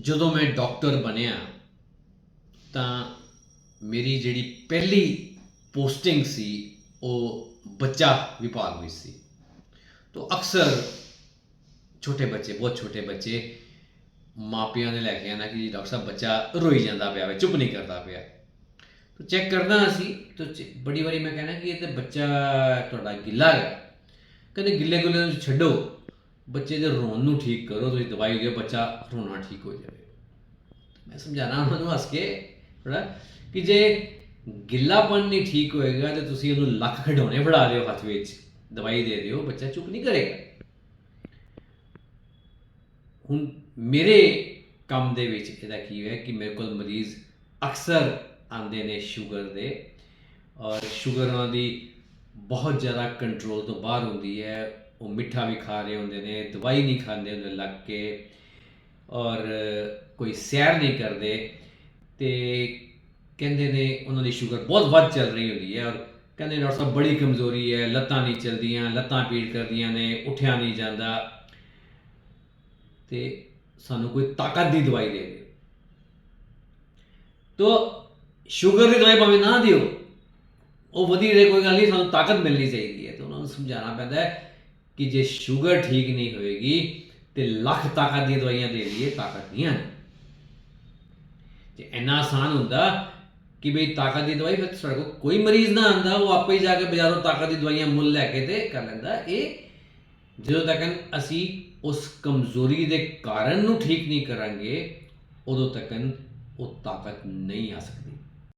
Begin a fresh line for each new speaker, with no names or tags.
ਜਦੋਂ ਮੈਂ ਡਾਕਟਰ ਬਣਿਆ, ਤਾਂ ਮੇਰੀ ਜਿਹੜੀ ਪਹਿਲੀ ਪੋਸਟਿੰਗ ਸੀ, ਉਹ ਬੱਚਾ ਵਿਭਾਗ ਵਿੱਚ ਸੀ। ਤੋਂ ਅਕਸਰ ਛੋਟੇ ਬੱਚੇ, ਬਹੁਤ ਛੋਟੇ ਬੱਚੇ ਮਾਪਿਆਂ ਨੇ ਲੈ ਕੇ ਆਣਾ ਕਿ ਡਾਕਟਰ ਸਾਹਿਬ, ਬੱਚਾ ਰੋਈ ਜਾਂਦਾ ਪਿਆ ਵੇ, ਚੁੱਪ ਨਹੀਂ ਕਰਦਾ ਪਿਆ। ਤਾਂ ਚੈੱਕ ਕਰਨਾ ਅਸੀਂ ਤਾਂ ਚ- ਬੜੀ ਵਾਰੀ ਮੈਂ ਕਹਿਣਾ ਕਿ ਇਹ ਤੇ ਬੱਚਾ ਤੁਹਾਡਾ ਗਿੱਲਾ ਹੈ। ਕਹਿੰਦੇ ਗਿੱਲੇ ਗੁੱਲੇ ਨੂੰ ਛੱਡੋ। ਬੱਚੇ ਦੇ ਰੋਣ ਨੂੰ ਠੀਕ ਕਰੋ, ਤੁਸੀਂ ਦਵਾਈ ਦਿਓ, ਬੱਚਾ ਰੋਣਾ ਠੀਕ ਹੋ ਜਾਵੇ। ਮੈਂ ਸਮਝਾਣਾ ਉਹਨਾਂ ਨੂੰ ਹੱਸ ਕੇ ਥੋੜਾ ਕਿ ਜੇ ਗਿੱਲਾਪਨ ਨਹੀਂ ਠੀਕ ਹੋਏਗਾ, ਤੇ ਤੁਸੀਂ ਉਹਨੂੰ ਲੱਖ ਖਿਡੌਣੇ ਫੜਾ ਦਿਓ ਹੱਥ ਵਿੱਚ, ਦਵਾਈ ਦੇ ਦਿਓ, ਬੱਚਾ ਚੁੱਪ ਨਹੀਂ ਕਰੇਗਾ। ਹੁਣ ਮੇਰੇ ਕੰਮ ਦੇ ਵਿੱਚ ਇਹਦਾ ਕੀ ਹੈ ਕਿ ਮੇਰੇ ਕੋਲ ਮਰੀਜ਼ ਅਕਸਰ ਆਉਂਦੇ ਨੇ ਸ਼ੂਗਰ ਦੇ, ਔਰ ਸ਼ੂਗਰ ਉਹਨਾਂ ਦੀ ਬਹੁਤ ਜ਼ਿਆਦਾ ਕੰਟਰੋਲ ਤੋਂ ਬਾਹਰ ਹੁੰਦੀ ਹੈ। ਉਹ ਮਿੱਠਾ ਵੀ ਖਾ ਰਹੇ ਹੁੰਦੇ ਨੇ, ਦਵਾਈ ਨਹੀਂ ਖਾਂਦੇ ਹੁੰਦੇ ਲੱਗ ਕੇ ਔਰ ਕੋਈ ਸੈਰ ਨਹੀਂ ਕਰਦੇ। ਤੇ ਕਹਿੰਦੇ ਨੇ ਉਹਨਾਂ ਦੀ ਸ਼ੂਗਰ ਬਹੁਤ ਵੱਧ ਚੱਲ ਰਹੀ ਹੁੰਦੀ ਹੈ ਔਰ ਕਹਿੰਦੇ ਡਾਕਟਰ ਸਾਹਿਬ ਬੜੀ ਕਮਜ਼ੋਰੀ ਹੈ, ਲੱਤਾਂ ਨਹੀਂ ਚੱਲਦੀਆਂ, ਲੱਤਾਂ ਪੀੜ ਕਰਦੀਆਂ ਨੇ, ਉੱਠਿਆ ਨਹੀਂ ਜਾਂਦਾ। ਤੇ ਸਾਨੂੰ ਕੋਈ ਤਾਕਤ ਦੀ ਦਵਾਈ ਦੇ ਦਿਓ। ਤੋ ਸ਼ੂਗਰ ਦੀ ਦਵਾਈ ਭਾਵੇਂ ਨਾ ਦਿਓ ਉਹ ਵਧੀ ਰਹੇ ਕੋਈ ਗੱਲ ਨਹੀਂ, ਸਾਨੂੰ ਤਾਕਤ ਮਿਲਣੀ ਚਾਹੀਦੀ ਹੈ ਤੇ ਉਹਨਾਂ ਨੂੰ ਸਮਝਾਉਣਾ ਪੈਂਦਾ ਹੈ ਕਿ ਜੇ ਸ਼ੂਗਰ ਠੀਕ ਨਹੀਂ ਹੋਏਗੀ ਤੇ ਲੱਖ ਤਾਕਤ ਦੀਆਂ ਦਵਾਈਆਂ ਦੇ ਲਈਏ ਤਾਕਤ ਨਹੀਂ ਆਣੀ ਜੇ ਇੰਨਾ ਆਸਾਨ ਹੁੰਦਾ ਕਿ ਬਈ ਤਾਕਤ ਦੀ ਦਵਾਈ ਫਿਰ ਸਾਡੇ ਕੋਲ ਕੋਈ ਮਰੀਜ਼ ਨਾ ਆਂਦਾ ਉਹ ਆਪੇ ਹੀ ਜਾ ਕੇ ਬਾਜ਼ਾਰੋਂ ਤਾਕਤ ਦੀ ਦਵਾਈਆਂ ਮੁੱਲ ਲੈ ਕੇ ਤੇ ਕਰ ਲੈਂਦਾ। ਇਹ ਜਦੋਂ ਤੱਕ ਅਸੀਂ ਉਸ ਕਮਜ਼ੋਰੀ ਦੇ ਕਾਰਨ ਨੂੰ ਠੀਕ ਨਹੀਂ ਕਰਾਂਗੇ, ਉਦੋਂ ਤੱਕ ਉਹ ਤਾਕਤ ਨਹੀਂ ਆ ਸਕਦੀ।